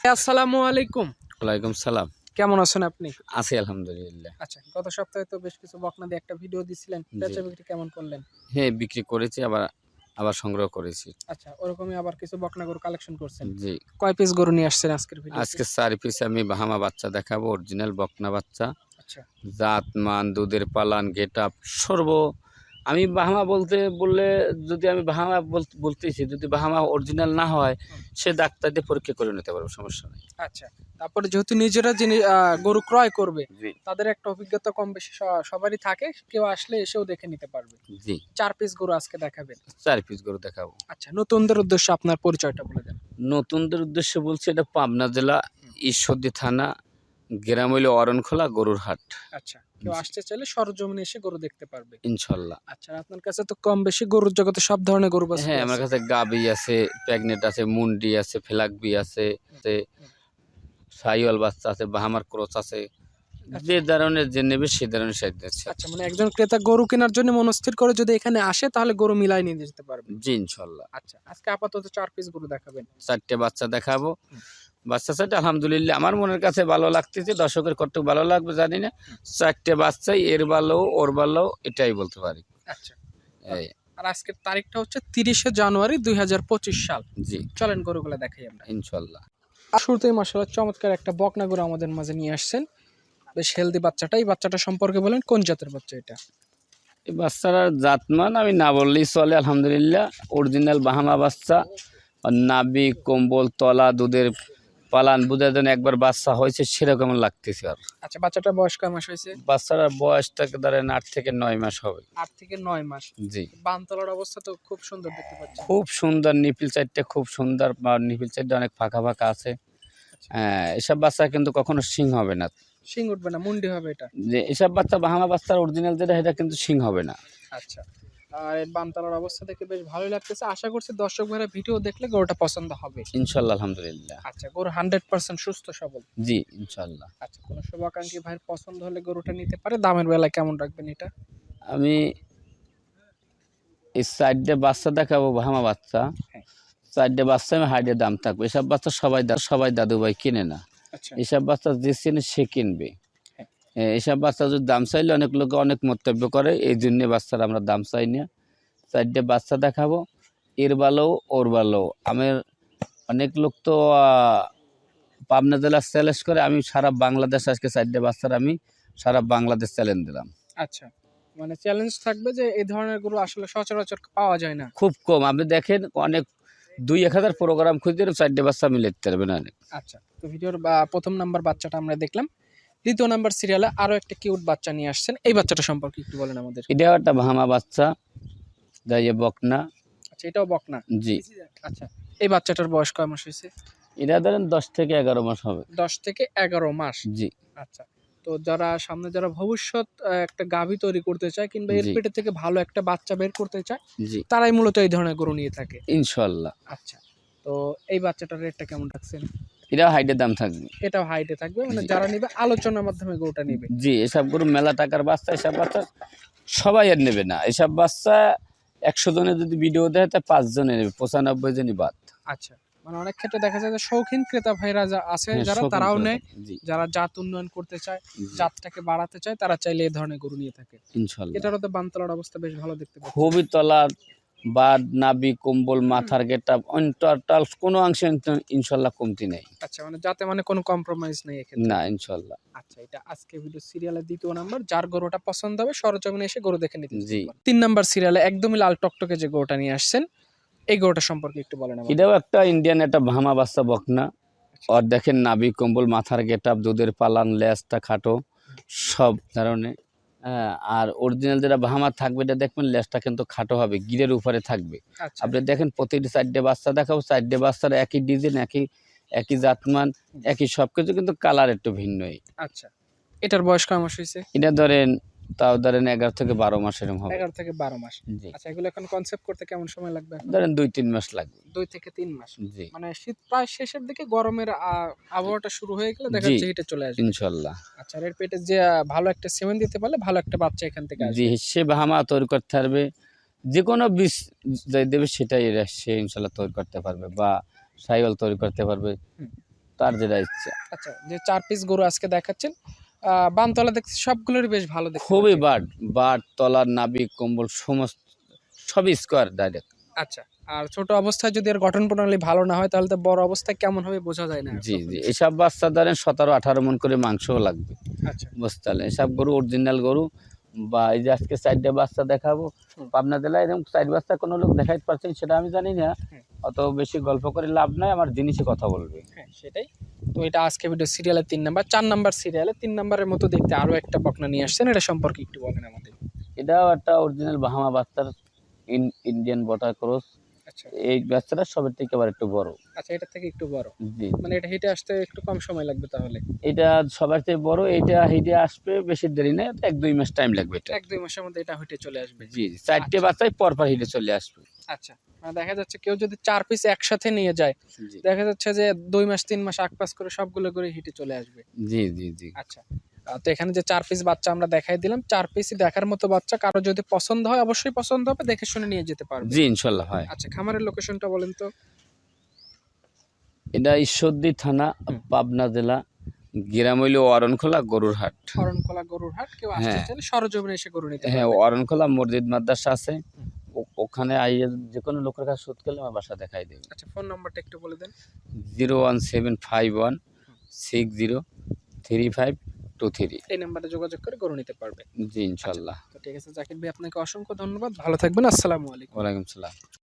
আসসালামু আলাইকুম। ওয়ালাইকুম সালাম। কেমন আছেন আপনি? আছি আলহামদুলিল্লাহ। আচ্ছা গত সপ্তাহে তো বেশ কিছু বকনা দিয়ে একটা ভিডিও দিছিলেন। বেচা বিক্রি কেমন করলেন? হ্যাঁ বিক্রি করেছি আবার আবার সংগ্রহ করেছি। আচ্ছা ওরকমই আবার কিছু বকনা গরু কালেকশন করছেন। জি। কয় পিস গরু নিয়ে আসছেন আজকের ভিডিও আজকে চার পিস আমি বাহামা বাচ্চা দেখাবো অরিজিনাল বকনা বাচ্চা। আচ্ছা। জাত মান দুধের পালান গেট আপ সর্ব আমি বাহামা বলতে বললে যদি আমি বাহামা বল- বলতেছি যদি বাহামা অরিজিনাল না হয় সে ডাক্তার দিয়ে পরীক্ষা করে নিতে পারব সমস্যা নেই। আচ্ছা তারপরে যেহেতু নিজেরা যিনি গরু ক্রয় করবে তাদের একটা অভিজ্ঞতা কম বেশি সবারই থাকে কেউ আসলে এসেও দেখে নিতে পারবে। জি। চার পিস গরু আজকে দেখাবেন। চার পিস গরু দেখাবো। আচ্ছা নতুনদের উদ্দেশ্যে আপনার পরিচয়টা বলে দেন। নতুনদের উদ্দেশ্যে বলছি এটা পাবনা জেলা ঈশ্বরদী থানা গ্রাম হইল অরণখোলা গরুর হাট আচ্ছা। কেউ আসতে চাইলে সরজমিনে এসে গরু দেখতে পারবে। ইনশাল্লাহ। আচ্ছা আপনার কাছে তো কম বেশি গরুর জগতে সব ধরনের গরু আছে হ্যাঁ আমার আছে। কাছে গাবি আছে প্যাগনেট আছে মুন্ডি আছে ফ্লাগবি আছে আছে সাইওয়াল বাচ্চা আছে বাহামার ক্রস আছে। যে ধরনের যে নেবে সে ধরনের সাইজ দিচ্ছে। আচ্ছা মানে একজন ক্রেতা গরু কেনার জন্য মনস্থির করে যদি এখানে আসে তাহলে গরু মিলাই নিয়ে যেতে পারবে। জি ইনশাল্লাহ। আচ্ছা আজকে আপাতত চার পিস গরু দেখাবেন। চারটে বাচ্চা দেখাবো। বাচ্চা চারটে আলহামদুলিল্লাহ আমার মনের কাছে ভালো লাগতেছে দর্শকের কতটুকু ভালো লাগবে জানি না। চারটে বাচ্চাই এর ভালো ওর ভালো এটাই বলতে পারি। আচ্ছা। এই। আর আজকের তারিখটা হচ্ছে তিরিশে জানুয়ারি দুই হাজার পঁচিশ সাল। জি। চলেন গরুগুলো দেখাই আমরা। ইনশাল্লাহ। শুরুতেই মাসাল্লাহ চমৎকার একটা বকনা গরু আমাদের মাঝে নিয়ে আসছেন। বেশ হেলদি বাচ্চাটা। এই বাচ্চাটা সম্পর্কে বলেন কোন জাতের বাচ্চা এটা? এই বাচ্চাটার জাতমান আমি না বললেই চলে আলহামদুলিল্লাহ। অরিজিনাল বাহামা বাচ্চা। নাবি কম্বল তলা দুধের পালান বুঝার জন্য একবার বাচ্চা হয়েছে সেরকম লাগতেছে আর। আচ্ছা বাচ্চাটার বয়স কয় মাস হয়েছে? বাচ্চাটার বয়সটাকে ধরেন আট থেকে নয় মাস হবে। আট থেকে নয় মাস। জি। বানতলার অবস্থা তো খুব সুন্দর দেখতে পাচ্ছি। খুব সুন্দর নিপিল চারটে খুব সুন্দর বা নিপিল চারটে অনেক ফাঁকা ফাঁকা আছে। হ্যাঁ এসব বাচ্চা কিন্তু কখনো সিং হবে না। শিং উঠবে না মুন্ডি হবে এটা। যে এসব বাচ্চা বাহামা বাচ্চার অরিজিনাল যেটা সেটা কিন্তু সিং হবে না। আচ্ছা। আর এর বানতলার অবস্থা দেখে বেশ ভালোই লাগতেছে। আশা করছি দর্শক ভাইরা ভিডিও দেখলে গরুটা পছন্দ হবে। ইনশাল্লাহ আলহামদুলিল্লাহ। আচ্ছা গরু হান্ড্রেড পার্সেন্ট সুস্থ সবল। জি ইনশাল্লাহ। আচ্ছা কোনো শুভাকাঙ্ক্ষী ভাইয়ের পছন্দ হলে গরুটা নিতে পারে? দামের বেলায় কেমন রাখবেন এটা? আমি এই চারটে বাচ্চা দেখাবো ভামা বাচ্চা। হ্যাঁ। চারটে বাচ্চা আমি হাইডে দাম থাকবে। এসব বাচ্চা সবাই সবাই দাদু ভাই কিনে না। আচ্ছা। এসব বাচ্চা যে চেনে সে কিনবে। হ্যাঁ। এসব বাচ্চা যদি দাম চাইলে অনেক লোকে অনেক মন্তব্য করে এই জন্যে বাচ্চার আমরা দাম চাই না। চারটে বাচ্চা দেখাবো এর ভালো ওর ভালো আমার অনেক লোক তো পাবনা জেলার চ্যালেঞ্জ করে আমি সারা বাংলাদেশ আজকে চারটে বাচ্চার আমি সারা বাংলাদেশ চ্যালেঞ্জ দিলাম। আচ্ছা মানে চ্যালেঞ্জ থাকবে যে এই ধরনের গরু আসলে সচরাচর পাওয়া যায় না। খুব কম। আপনি দেখেন অনেক দুই এক হাজার প্রোগ্রাম খুঁজতে চারটে বাচ্চা মিলে দিতে পারবেন না আচ্ছা তো ভিডিওর প্রথম নাম্বার বাচ্চাটা আমরা দেখলাম। দ্বিতীয় নাম্বার সিরিয়ালে আরও একটা কিউট বাচ্চা নিয়ে আসছেন। এই বাচ্চাটা সম্পর্কে একটু বলেন আমাদের। এটাও একটা ভামা বাচ্চা বকনা। আচ্ছা এটাও বকনা? জি। আচ্ছা এই বাচ্চাটার বয়স কয় মাস হয়েছে? এটা ধরেন দশ থেকে এগারো মাস হবে। দশ থেকে এগারো মাস? জি। আচ্ছা তো যারা সামনে যারা ভবিষ্যৎ একটা গাভী তৈরি করতে চায় কিংবা এর। পেটে থেকে ভালো একটা বাচ্চা বের করতে চায় জি। তারাই মূলত এই ধরনের গরু নিয়ে থাকে। ইনশাল্লাহ। আচ্ছা তো এই বাচ্চাটার রেটটা কেমন রাখছেন? এটাও হাইটের দাম থাকবে। এটাও হাইটে থাকবে মানে যারা নিবে আলোচনার মাধ্যমে গরুটা নিবে। জি এসব গরু মেলা টাকার বাচ্চা এসব বাচ্চা সবাই আর নেবে না। এসব বাচ্চা একশো জনের যদি ভিডিও দেয় তা পাঁচ জনে নেবে পঁচানব্বই জনই বাদ। আচ্ছা মানে অনেক ক্ষেত্রে দেখা যায় যে শৌখিন ক্রেতা ভাইরা যা আছে হ্যাঁ, যারা তারাও নেয় যারা জাত উন্নয়ন করতে চায় জাতটাকে বাড়াতে চায় তারা চাইলে এই ধরনের গরু নিয়ে থাকে। ইনশাল্লাহ। এটারও তো বানতলার অবস্থা বেশ ভালো দেখতে খুবই তলার বাদ নাবি কম্বল মাথার গেটা টোটাল কোনো অংশে ইনশাল্লাহ কমতি নেই। আচ্ছা মানে যাতে মানে কোনো কম্প্রোমাইজ নেই এক্ষেত্রে। না ইনশাল্লাহ। আচ্ছা এটা আজকে ভিডিও সিরিয়ালের দ্বিতীয় নাম্বার যার গরুটা পছন্দ হবে সরজমিনে এসে গরু দেখে নিতে জি। তিন নাম্বার সিরিয়ালে একদমই লাল টকটকে যে গরুটা নিয়ে আসছেন এই গরুটা সম্পর্কে একটু বলেন। এটাও একটা ইন্ডিয়ান একটা ভামা বাচ্চা বকনা। আর দেখেন নাবি কম্বল মাথার গেট দুধের পালান লেজটা খাটো সব ধরনের আর অরিজিনাল যেটা বাহামার থাকবে এটা দেখবেন লেজটা কিন্তু খাটো হবে গিরের উপরে থাকবে। আচ্ছা। আপনি দেখেন প্রতিটি চারটে বাচ্চা দেখাবো চারটে বাচ্চার একই ডিজাইন একই একই জাতমান একই সবকিছু কিন্তু কালার একটু ভিন্নই। আচ্ছা। এটার বয়স কয় মাস হয়েছে এটা ধরেন তাও ধরেন এগারো থেকে বারো মাস এরকম হবে। এগারো থেকে বারো মাস। আচ্ছা এগুলো এখন কনসেপ্ট করতে কেমন সময় লাগবে ধরেন দুই তিন মাস লাগবে। দুই থেকে তিন মাস। জি। মানে শীত প্রায় শেষের দিকে গরমের আবহাওয়াটা শুরু হয়ে গেলে দেখা যাচ্ছে হিটে চলে আসবে। ইনশাল্লাহ। আচ্ছা এর পেটে যে ভালো একটা সিমেন্ট দিতে পারলে ভালো একটা বাচ্চা এখান থেকে আসবে। জি সে বাহামা তৈরি করতে পারবে। যে কোনো বীজ যাই দেবে সেটাই এরা সে ইনশাল্লাহ তৈরি করতে পারবে বা সাইওয়াল তৈরি করতে পারবে। তার যেটা ইচ্ছা। আচ্ছা যে চার পিস গরু আজকে দেখাচ্ছেন বানতলা দেখছি সবগুলোরই বেশ ভালো খুবই বাট বাট তলার নাবি কম্বল সমস্ত সবই স্কোয়ার ডাইরেক্ট আচ্ছা আর ছোট অবস্থায় যদি এর গঠন প্রণালী ভালো না হয় তাহলে তো বড় অবস্থায় কেমন হবে বোঝা যায় না জি জি। এসব বাচ্চা ধরেন সতেরো আঠারো মন করে মাংসও লাগবে। আচ্ছা। বুঝতে পারলেন? এসব গরু অরিজিনাল গরু বা এই যে আজকে চারটে বাচ্চা দেখাবো পাবনা জেলায় এরকম চার বাচ্চা কোনো লোক দেখাইতে পারছেন সেটা আমি জানি না। অত বেশি গল্প করে লাভ নাই আমার জিনিসে কথা বলবে। হ্যাঁ সেটাই। তো এটা আজকে ভিডিও সিরিয়ালের তিন নাম্বার চার নাম্বার সিরিয়ালে তিন নাম্বারের মতো দেখতে আরও একটা বকনা নিয়ে আসছেন এটা সম্পর্কে একটু বলেন আমাদের। এটাও একটা অরিজিনাল বাহামা বাচ্চার ইন- ইন্ডিয়ান বটার ক্রস এই বাচ্চাটা সবের থেকে আবার একটু বড়। আচ্ছা এটা থেকে একটু বড়। জি। মানে এটা হিটে আসতে একটু কম সময় লাগবে তাহলে? এটা সবার থেকে বড় এটা হিটে আসবে বেশি দেরি নেই এক দুই মাস টাইম লাগবে এটা। এক দুই মাসের মধ্যে এটা হিটে চলে আসবে। জি চারটে আচ্ছা। বাচ্চাই পর পর হিটে চলে আসবে। আচ্ছা মানে দেখা যাচ্ছে কেউ যদি চার পিস একসাথে নিয়ে যায় দেখা যাচ্ছে যে দুই মাস তিন মাস আট পাস করে সবগুলো করে হিটে চলে আসবে। জি জি জি। আচ্ছা। তো এখানে যে চার পিস বাচ্চা আমরা দেখাই দিলাম চার পিসই দেখার মতো বাচ্চা কারও যদি পছন্দ হয় অবশ্যই পছন্দ হবে দেখে শুনে নিয়ে যেতে পারবে। জি ইনশাল্লাহ হয়। আচ্ছা খামারের লোকেশনটা বলেন তো। এটা ঈশ্বরদী থানা পাবনা জেলা গিরামৈল অরণখোলা গরুর হাট হরণখোলা গরুর হাট কেউ আসতে হ্যাঁ। চাইলে সরজমিনে এসে গরু নিতে হ্যাঁ অরণখোলা মসজিদ মাদ্রাসা আছে। ওখানে আইয়ে যে কোনো লোকের কাছে সুদ করলে আমার বাসা দেখাই দেবে। আচ্ছা ফোন নাম্বারটা একটু বলে দেন। Zero one seven five one six zero three five two three এই নাম্বারে যোগাযোগ করে গরু নিতে পারবে। জি ইনশাল্লাহ। তো ঠিক আছে জাকির ভাই আপনাকে অসংখ্য ধন্যবাদ। ভালো থাকবেন আসসালামু আলাইকুম। ওয়ালাইকুম সালাম।